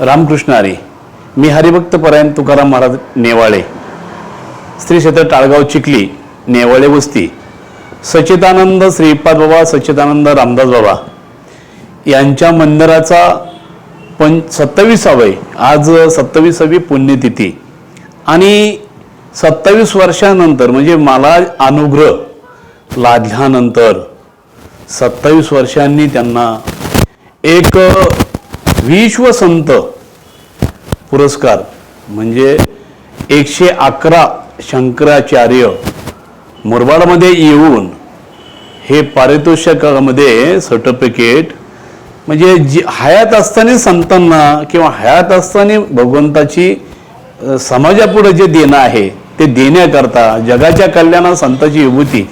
रामकृष्ण आरे मी हरिभक्त परायण तुकाराम महाराज नेवाळे. श्री क्षेत्र टाळगाव चिखली नेवाळे वस्ती. सच्चिदानंद श्रीपाद बाबा सच्चिदानंद रामदास बाबा. यांच्या मंदिराचा पं सत्तावीसावे आज सत्तावीसावी पुण्यतिथी. आणि सत्तावीस वर्षानंतर म्हणजे मला अनुग्रह लादल्यानंतर सत्तावीस वर्षांनी त्यांना एक विश्वसंत पुरस्कार म्हणजे एकशे अकरा शंकराचार्य मुरबाडमध्ये येऊन हे पारितोषिकामध्ये सर्टिफिकेट म्हणजे जी हयात असताना संतांना किंवा हयात असताना भगवंताची समाजापुढे जे देणं आहे ते देण्याकरता जगाच्या कल्याणा संताची विभूती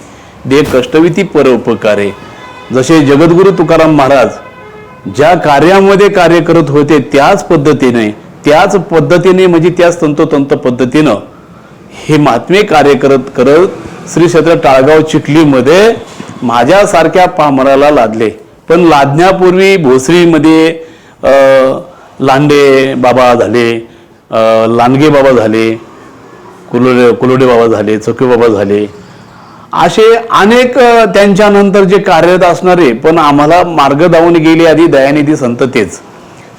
दे कष्टविती परोपकार. जसे जगद्गुरु तुकाराम महाराज ज्या कार्यामध्ये कार्य करत होते त्याच पद्धतीने त्याच पद्धतीने म्हणजे त्याच तंतोतंत पद्धतीनं हे महात्मे कार्य करत करत श्री क्षेत्र टाळगाव चिखलीमध्ये माझ्यासारख्या पामराला लादले. पण लादण्यापूर्वी भोसरीमध्ये लांडे बाबा झाले लांडगे बाबा झाले कुलोडे कुलोडे बाबा झाले चौके बाबा झाले असे अनेक त्यांच्यानंतर जे कार्यरत असणारे पण आम्हाला मार्ग दावून गेली आधी दयानिधी संत तेच.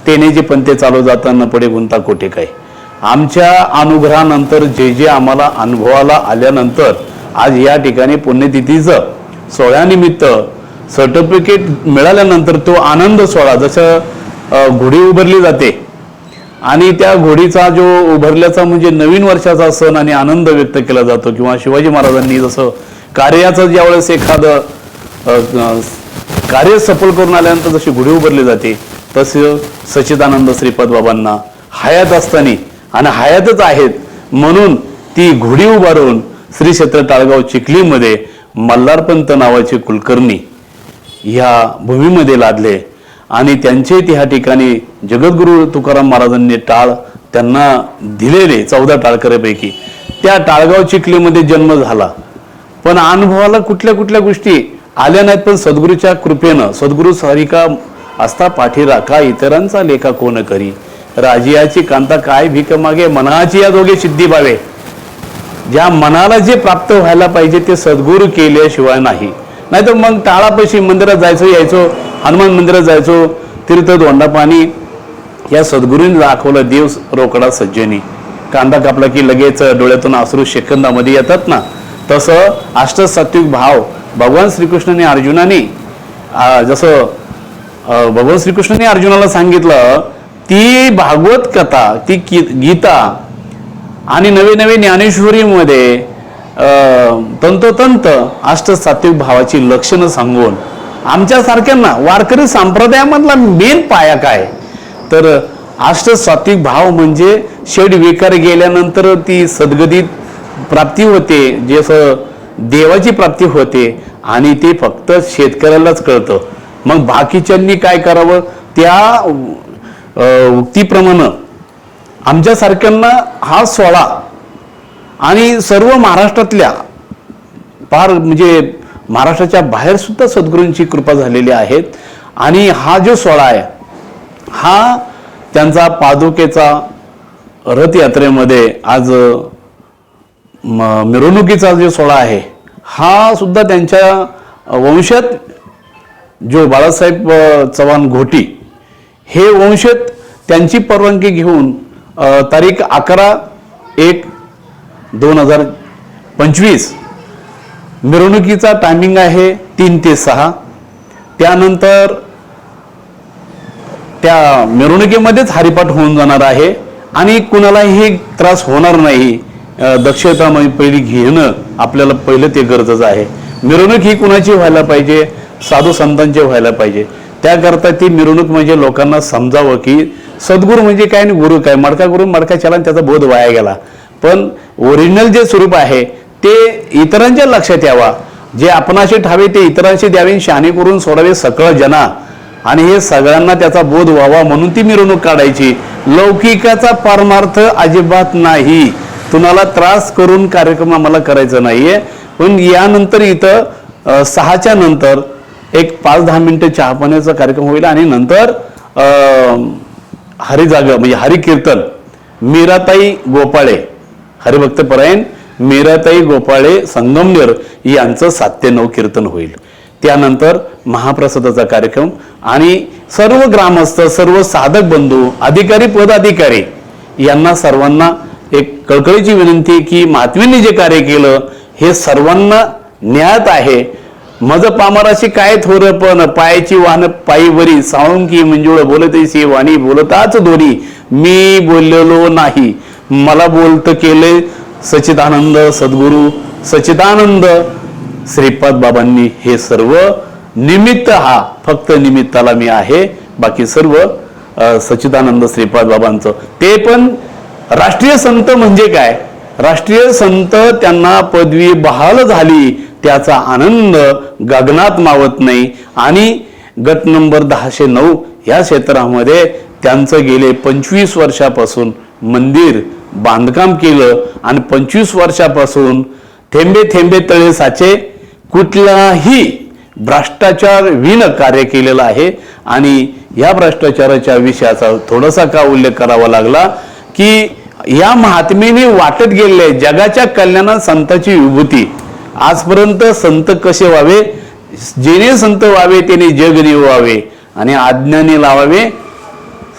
तेने जे पंते चालू जाताना पडे गुंता कोठे काय? आमच्या अनुग्रहानंतर जे जे आम्हाला अनुभवाला आल्यानंतर आज या ठिकाणी पुण्यतिथीचं सोहळ्यानिमित्त सर्टिफिकेट मिळाल्यानंतर तो आनंद सोहळा जसं घोडी उभारली जाते. आणि त्या घोडीचा जो उभारल्याचा म्हणजे नवीन वर्षाचा सण आणि आनंद व्यक्त केला जातो किंवा शिवाजी महाराजांनी जसं कार्याचं ज्यावेळेस एखादं कार्य सफल करून आल्यानंतर जशी घोडी उभारली जाते तसं सच्चिदानंद श्रीपद बाबांना हयात असताना आणि हयातच आहेत म्हणून ती घोडी उभारून श्री क्षेत्र टाळगाव चिखलीमध्ये मल्हारपंत नावाचे कुलकर्णी ह्या भूमीमध्ये लादले. आणि त्यांचे त्या ठिकाणी जगद्गुरु तुकाराम महाराजांनी टाळ त्यांना दिलेले चौदा टाळकऱ्यापैकी. त्या टाळगाव चिखलीमध्ये जन्म झाला. पण अनुभवाला कुठल्या कुठल्या गोष्टी आल्या नाहीत पण सद्गुरूच्या कृपेनं. सद्गुरू सारिका असता पाठी राखा इतरांचा लेखा कोण करी? राजियाची कांता काय भीक मागे? मनाची या दोघे सिद्धी पावे ज्या मनाला जे प्राप्त व्हायला पाहिजे ते सद्गुरू केल्याशिवाय नाही. नाहीतर मग टाळापाशी मंदिरात जायचो यायचो हनुमान मंदिरात जायचो तीर्थ धोंडा पाणी या सद्गुरूंनी दाखवलं देव रोकडा सज्जनी. कांदा कापला की लगेच डोळ्यातून आसरू शेकंदामध्ये येतात ना? तसं अष्टसात्विक भाव भगवान श्रीकृष्णाने अर्जुनाने जसं भगवान श्रीकृष्णाने अर्जुनाला सांगितलं ती भागवत कथा ती गीता आणि नवे नवे ज्ञानेश्वरीमध्ये तंतोतंत अष्टसात्विक भावाची लक्षणं सांगून आमच्यासारख्यांना वारकरी संप्रदायामधला मेन पाया काय तर अष्टसात्विक भाव म्हणजे षड विकार गेल्यानंतर ती सद्गतीत प्राप्ती होते जसं देवाची प्राप्ती होते आणि ते फक्त शेतकऱ्यालाच कळतं. मग बाकीच्यांनी काय करावं? त्या उक्तीप्रमाणे आमच्यासारख्यांना हा सोळा आणि सर्व महाराष्ट्रातल्या फार म्हणजे महाराष्ट्राच्या बाहेर सुद्धा सद्गुरूंची कृपा झालेली आहेत. आणि हा जो सोहळा आहे हा त्यांचा पादुकेचा रथयात्रेमध्ये आज मिरवणुकीचा जो सोहळा आहे हा सुद्धा त्यांच्या वंशात जो बाळासाहेब चव्हाण घोटी हे वंशत त्यांची परवानगी घेऊन तारीख अकरा एक दोन हजार पंचवीस मिरवणुकीचा टायमिंग आहे तीन ते सहा. त्यानंतर त्या मिरवणुकीमध्येच हरिपाठ होऊन जाणार आहे आणि कुणालाही त्रास होणार नाही. दक्षता म्हणजे पहिली घेणं आपल्याला पहिलं ते गरजेचं आहे. मिरवणूक ही कुणाची व्हायला पाहिजे? साधू संतांची व्हायला पाहिजे. त्याकरता ती मिरवणूक म्हणजे लोकांना समजावं की सद्गुरू म्हणजे काय आणि गुरु काय? मडका गुरु मडका चला त्याचा बोध वाया गेला. पण ओरिजिनल जे स्वरूप आहे ते इतरांच्या लक्षात यावा. जे आपणाशी ठावे ते इतरांशी द्यावे शहाणी करून सोडावे सकळ जना. आणि हे सगळ्यांना त्याचा बोध व्हावा म्हणून ती मिरवणूक काढायची. लौकिकाचा परमार्थ अजिबात नाही. तुम्हाला त्रास करून कार्यक्रम आम्हाला करायचा नाहीये. पण यानंतर इथं सहाच्या नंतर एक पाच दहा मिनिटं चहा पाण्याचा कार्यक्रम होईल आणि नंतर हरिजाग म्हणजे हरिकीर्तन. मीराताई गोपाळे हरिभक्त परायण मीराताई गोपाळे संगमनेर यांचं सात ते नऊ कीर्तन होईल. त्यानंतर महाप्रसादाचा कार्यक्रम आणि सर्व ग्रामस्थ सर्व साधक बंधू अधिकारी पदाधिकारी यांना सर्वांना एक कळकळीची विनंती की मातवींनी जे कार्य केलं हे सर्वांना ज्ञात आहे. मज पामराशी काय थोर पण पायाची वाहन पायीवरी साळुंकी मंजुळ बोलतेसी वाणी बोलताच दोरी. मी बोललेलो नाही. मला बोलत केले सचिदानंद सद्गुरू. सचिदानंद श्रीपाद बाबांनी हे सर्व निमित्त हा फक्त निमित्ताला मी आहे. बाकी सर्व सचिदानंद श्रीपाद बाबांचं. ते पण राष्ट्रीय संत म्हणजे काय? राष्ट्रीय संत त्यांना पदवी बहाल झाली त्याचा आनंद गगनात मावत नाही. आणि गट नंबर दहाशे नऊ या क्षेत्रामध्ये त्यांचं गेले पंचवीस वर्षापासून मंदिर बांधकाम केलं आणि पंचवीस वर्षापासून थेंबे थेंबे तळे साचे कुठलाही भ्रष्टाचार विन कार्य केलेलं आहे. आणि या भ्रष्टाचाराच्या विषयाचा थोडासा का उल्लेख करावा लागला की या महात्मेने वाटत गेले जगाच्या कल्याणात संताची विभूती. आजपर्यंत संत कसे व्हावे? जेणे संत व्हावे त्याने जग निवावे आणि आज्ञाने लावावे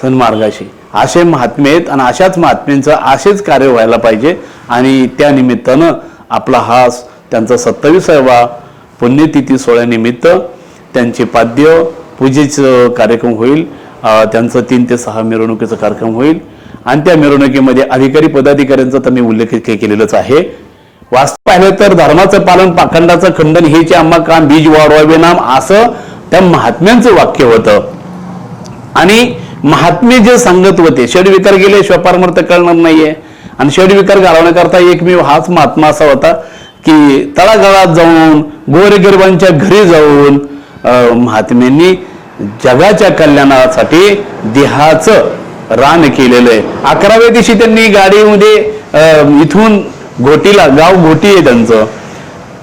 सन्मार्गाशी असे महात्मे आहेत आणि अशाच महात्म्यांचं असेच कार्य व्हायला पाहिजे आणि त्या निमित्तानं आपला हा त्यांचा सत्तावीसावा पुण्यतिथी सोहळ्यानिमित्त त्यांचे पाद्य पूजेचं कार्यक्रम होईल. त्यांचं तीन ते सहा मिरवणुकीचा कार्यक्रम होईल. आणि त्या मिरवणुकीमध्ये अधिकारी पदाधिकाऱ्यांचा तर मी उल्लेख केलेलाच आहे. वास्तव पाहिलं तर धर्माचं पालन पाखंडाचं खंडन हेचे आम्हा काम बीज वाढवावे नाम असं त्या महात्म्यांचं वाक्य होतं. आणि महात्मे जे सांगत होते षडविकार गेले श्वपारमर्थ कळणार नाहीये. आणि षडविकार घालवण्याकरता एकमेव हाच महात्मा असा होता की तळागाळात जाऊन गोरगरिबांच्या घरी जाऊन महात्म्यांनी जगाच्या कल्याणासाठी देहाचं रान केलेलं आहे. अकराव्या दिवशी त्यांनी गाडीमध्ये इथून घोटीला गाव घोटी आहे त्यांचं.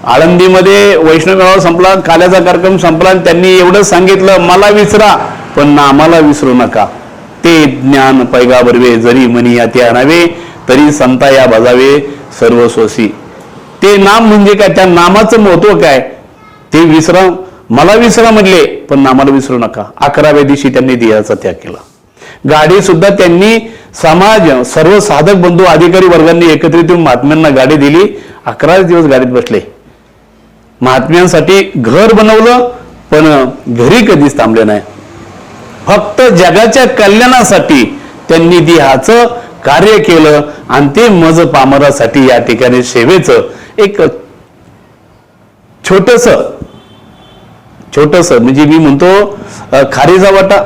आळंदीमध्ये वैष्णव संपला काल्याचा कार्यक्रम संपला आणि त्यांनी एवढं सांगितलं मला विसरा पण नामाला विसरू नका. ते ज्ञान पैगा बरवे जरी मनी या ते आणावे तरी संता या बजावे सर्वस्वसी ते नाम म्हणजे काय? त्या नामाचं महत्त्व काय? ते विसरा मला विसरा म्हणले पण नामाला विसरू नका. अकराव्या दिवशी त्यांनी देहाचा त्याग केला. गाडी सुद्धा त्यांनी समाज सर्व साधक बंधू अधिकारी वर्गांनी एकत्रित येऊन महात्म्यांना गाडी दिली. अकरा दिवस गाडीत बसले. महात्म्यांसाठी घर बनवलं पण घरी कधीच थांबले नाही. फक्त जगाच्या कल्याणासाठी त्यांनी देहाचं कार्य केलं आणि ते मज पामरासाठी या ठिकाणी सेवेचं एक छोटस छोटस म्हणजे मी म्हणतो खारीचा वाटा.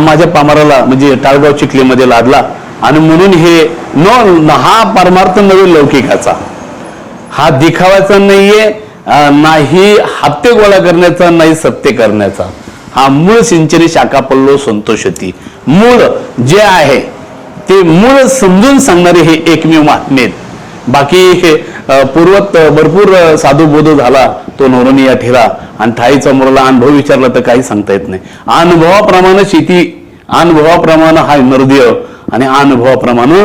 माझ्या पामाराला म्हणजे टाळगाव चिखलीमध्ये लादला. आणि म्हणून हे न हा परमार्थ नव्हे लौकिकाचा. हा दिखावाचा नाहीये नाही हप्ते गोळा करण्याचा नाही सत्य करण्याचा. हा मूळ सिंचनी शाखा पल्लो संतोष होती. मूळ जे आहे ते मूळ समजून सांगणारे हे एकमेव महात्मे आहेत. बाकी हे पूर्वत भरपूर साधू बोध झाला तो नवरणी या ठेला. आणि थाईचा मुलाला अनुभव विचारला तर काही सांगता येत नाही. अनुभवाप्रमाणे शेती अनुभवाप्रमाणे हा नरदेव आणि अनुभवाप्रमाणे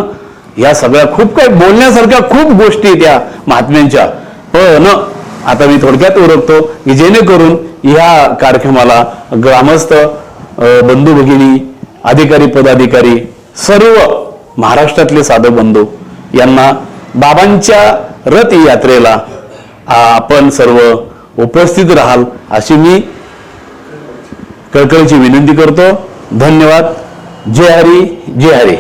या सगळ्या खूप काही बोलण्यासारख्या खूप गोष्टी त्या महात्म्यांच्या. हो, पण आता मी थोडक्यात ओळखतो की जेणेकरून या कार्यक्रमाला ग्रामस्थ बंधू भगिनी अधिकारी पदाधिकारी सर्व महाराष्ट्रातले साधक बंधू यांना बाबांच्या रथ यात्रेला आपण सर्व उपस्थित राहाल अशी मी कळकळीची विनंती करतो. धन्यवाद. जय हरी जय हरी.